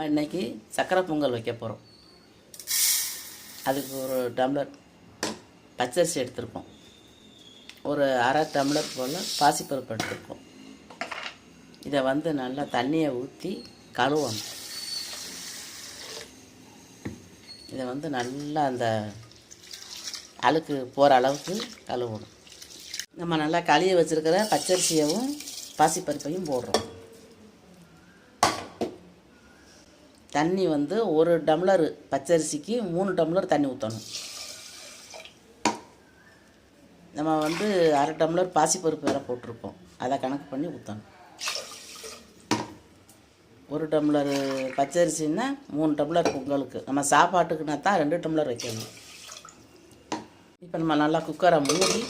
நம்ம இன்னைக்கு சக்கரை பொங்கல் வைக்க போகிறோம் அதுக்கு ஒரு டம்ளர் பச்சரிசி எடுத்திருக்கோம். ஒரு அரை டம்ளர் போல் பாசிப்பருப்பு எடுத்திருக்கோம். இதை வந்து நல்லா தண்ணியை ஊற்றி கழுவணும். இதை வந்து நல்லா அந்த அழுக்கு போகிற அளவுக்கு கழுவணும். நம்ம நல்லா கழுவி வச்சுருக்கிற பச்சரிசியவும் பாசிப்பருப்பையும் போடுறோம். தண்ணி வந்து ஒரு டம்ளர் பச்சரிசிக்கு மூணு டம்ளர் தண்ணி ஊற்றணும் நம்ம வந்து அரை டம்ளர் பாசிப்பருப்பு வேறு போட்டிருப்போம் அதை கணக்கு பண்ணி ஊற்றணும் ஒரு டம்ளர் பச்சரிசின்னா மூணு டம்ளர் பொங்கலுக்கு. நம்ம சாப்பாட்டுக்குனா தான் ரெண்டு டம்ளர் வைக்கணும். இப்போ நம்ம நல்லா குக்கரை மூடி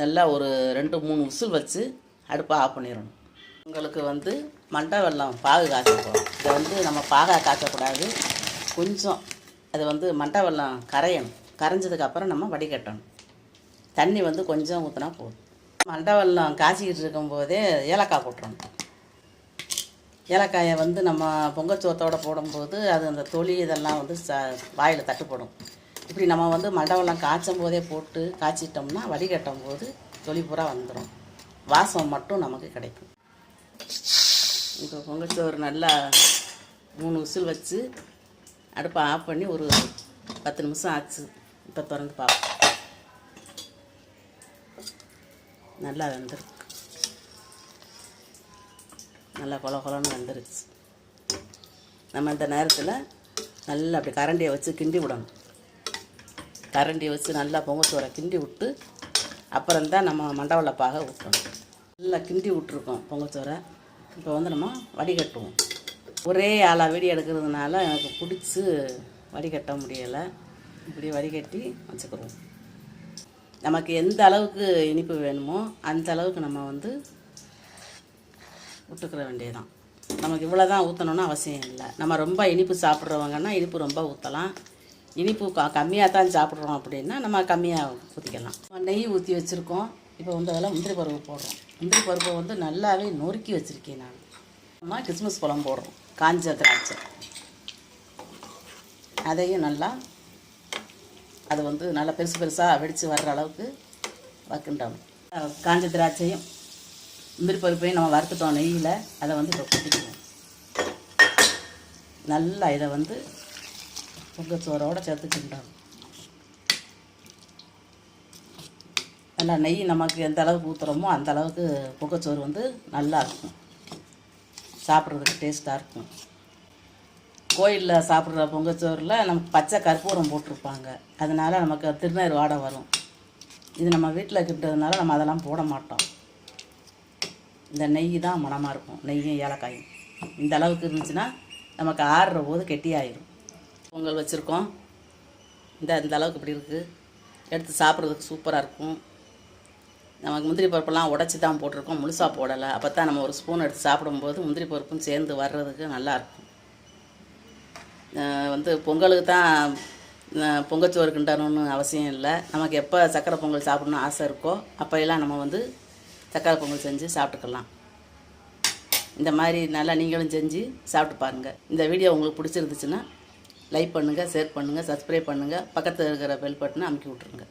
நல்லா ஒரு ரெண்டு மூணு விசில் வச்சு அடுப்பை ஆஃப் பண்ணிடணும். உங்களுக்கு வந்து மண்டை வெள்ளம் பாகு காய்ச்சப்போம் இதை வந்து நம்ம பாகா காய்ச்சக்கூடாது கொஞ்சம் அது வந்து மண்டை வெல்லம் கரையணும். கரைஞ்சதுக்கப்புறம் நம்ம வடிகட்டணும். தண்ணி வந்து கொஞ்சம் ஊற்றினா போதும். மண்டை வெல்லம் காய்ச்சிக்கிட்டு இருக்கும்போதே ஏலக்காய் போட்டுறணும் ஏலக்காயை வந்து நம்ம பொங்கச்சோத்தோடு போடும்போது அது அந்த தொலி இதெல்லாம் வந்து ச வாயில் தட்டுப்படும். இப்படி நம்ம வந்து மண்டவெல்லாம் காய்ச்சும் போதே போட்டு காய்ச்சிட்டோம்னா வடிகட்டும் போது தொலி பூரா வந்துடும் வாசம் மட்டும் நமக்கு கிடைக்கும். இப்போ பொங்கல் சோறு நல்லா மூணு விசில் வச்சு அடுப்பை ஆஃப் பண்ணி ஒரு பத்து நிமிஷம் ஆச்சு. இப்போ திறந்து பார்ப்போம். நல்லா வெந்துருக்கு. நல்லா கொல கொலன்னு வெந்துருச்சு. நம்ம இந்த நேரத்தில் நல்லா அப்படி கரண்டியை வச்சு கிண்டி விடணும். கரண்டியை வச்சு நல்லா பொங்கச்சோறை கிண்டி விட்டு அப்புறம் தான் நம்ம மண்டவளப்பாக பாக ஊற்றணும் நல்லா கிண்டி விட்ருக்கோம் பொங்கச்சோறை இப்போ வந்து நம்ம வடிகட்டுவோம். ஒரே ஆளாக வெடி எடுக்கிறதுனால எனக்கு பிடிச்சி வடிகட்ட முடியலை. இப்படி வடிகட்டி வச்சுக்கிறோம். நமக்கு எந்த அளவுக்கு இனிப்பு வேணுமோ அந்த அளவுக்கு நம்ம வந்து விட்டுக்கிற வேண்டியதான் நமக்கு இவ்வளோ தான் ஊற்றணும்னு அவசியம் இல்லை. நம்ம ரொம்ப இனிப்பு சாப்பிட்றவங்கன்னா இனிப்பு ரொம்ப ஊற்றலாம் இனிப்பு கம்மியாக தான் சாப்பிட்றோம் அப்படின்னா நம்ம கம்மியாக ஊற்றிக்கலாம் நெய் ஊற்றி வச்சுருக்கோம். இப்போ வந்து அதெல்லாம் முந்திரி பருப்பு போடுறோம். முந்திரி பருப்பை வந்து நல்லாவே நொறுக்கி வச்சுருக்கேன் நான். நம்ம கிறிஸ்மஸ் பழம் போடுறோம். காஞ்ச திராட்சை. அதையும் நல்லா அது வந்து நல்லா பெருசு பெருசாக வெடித்து வர்ற அளவுக்கு வக்கின்றோம் காஞ்ச திராட்சையும் முந்திரி பருப்பையும் நம்ம வறுத்துட்டோம் நெய்யில். அதை வந்து இப்போ கொட்டிக்கணும். நல்லா இதை வந்து பொங்கச்சோரோட சேர்த்துக்கின்றோம் நல்லா நெய் நமக்கு எந்த அளவுக்கு ஊற்றுறோமோ அந்த அளவுக்கு பொங்கச்சோறு வந்து நல்லா இருக்கும். சாப்பிட்றதுக்கு டேஸ்ட்டாக இருக்கும். கோயிலில் சாப்பிட்ற பொங்கச்சோறில் நமக்கு பச்சை கற்பூரம் போட்டிருப்பாங்க. அதனால நமக்கு திருநீர் வாடை வரும். இது நம்ம வீட்டில் கிட்டதுனால நம்ம அதெல்லாம் போட மாட்டோம். இந்த நெய் தான் மணமாக இருக்கும். நெய்யும் ஏலக்காயும். இந்த அளவுக்கு இருந்துச்சுன்னா நமக்கு ஆறுற போது கெட்டியாயிரும். பொங்கல் வச்சுருக்கோம். இந்த இந்த அளவுக்கு இப்படி இருக்குது எடுத்து சாப்பிட்றதுக்கு சூப்பராக இருக்கும். நமக்கு முந்திரி பருப்பெல்லாம் உடச்சி தான் போட்டிருக்கோம். முழுசாக போடலை. அப்போ தான் நம்ம ஒரு ஸ்பூன் எடுத்து சாப்பிடும்போது முந்திரி பருப்பும் சேர்ந்து வர்றதுக்கு நல்லாயிருக்கும் வந்து பொங்கலுக்கு தான் பொங்கச்சோறு கிண்டணும்னு அவசியம் இல்லை. நமக்கு எப்போ சக்கரை பொங்கல் சாப்பிடணும்னு ஆசை இருக்கோ அப்போயெல்லாம் நம்ம வந்து சக்கரை பொங்கல் செஞ்சு சாப்பிட்டுக்கலாம். இந்த மாதிரி நல்லா நீங்களும் செஞ்சு சாப்பிட்டு பாருங்கள் இந்த வீடியோ உங்களுக்கு பிடிச்சிருந்துச்சுன்னா லைக் பண்ணுங்கள் ஷேர் பண்ணுங்கள் சப்ஸ்கிரைப் பண்ணுங்கள் பக்கத்தில் இருக்கிற பெல் பட்டனை அமுக்கி விட்ருங்க